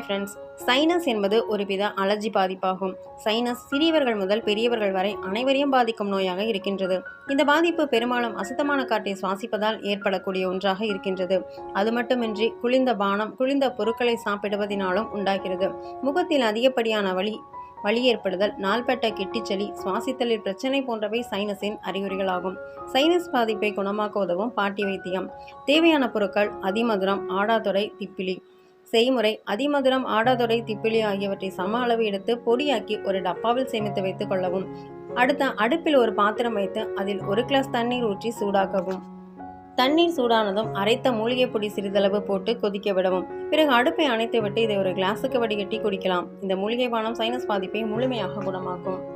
Friends sinus என்பது ஒருவித allergy பாதிப்பாகும். Sinus சிறியவர்கள் முதல் பெரியவர்கள் வரை அனைவரையும் பாதிக்கும் நோயாக இருக்கின்றது. இந்த பாதிப்பு பெரும்பாலும் அசுத்தமான காற்றை சுவாசிப்பதால் ஏற்படக்கூடிய ஒன்றாக இருக்கின்றது. அது மட்டுமின்றி குளிர்ந்த பானம் குளிர்ந்த பொருட்களை சாப்பிடுவதனாலும் உண்டாகிறது. முகத்தில் அதிகப்படியான வலி வலி ஏற்படுதல் நாள்பட்ட கெட்டிச்சளி சுவாசித்தலில் பிரச்சனை போன்றவை சைனஸின் அறிகுறிகளாகும். சைனஸ் பாதிப்பை குணமாக்க உதவும் பாட்டி வைத்தியம். தேவையான பொருட்கள் அதிமதுரம் ஆடாதொடை திப்பிலி. செய்முறை அதிமதுரம் ஆடாதொடை திப்பிலி ஆகியவற்றை சம அளவு எடுத்து பொடியாக்கி ஒரு டப்பாவில் சேமித்து வைத்துக் கொள்ளவும். அடுத்த அடுப்பில் ஒரு பாத்திரம் வைத்து அதில் ஒரு கிளாஸ் தண்ணீர் ஊற்றி சூடாக்கவும். தண்ணீர் சூடானதும் அரைத்த மூலிகை பொடி சிறிதளவு போட்டு கொதிக்க விடவும். பிறகு அடுப்பை அணைத்துவிட்டு இதை ஒரு கிளாஸுக்கு வடிகட்டி குடிக்கலாம். இந்த மூலிகை பானம் சைனஸ் பாதிப்பை முழுமையாக குணமாக்கும்.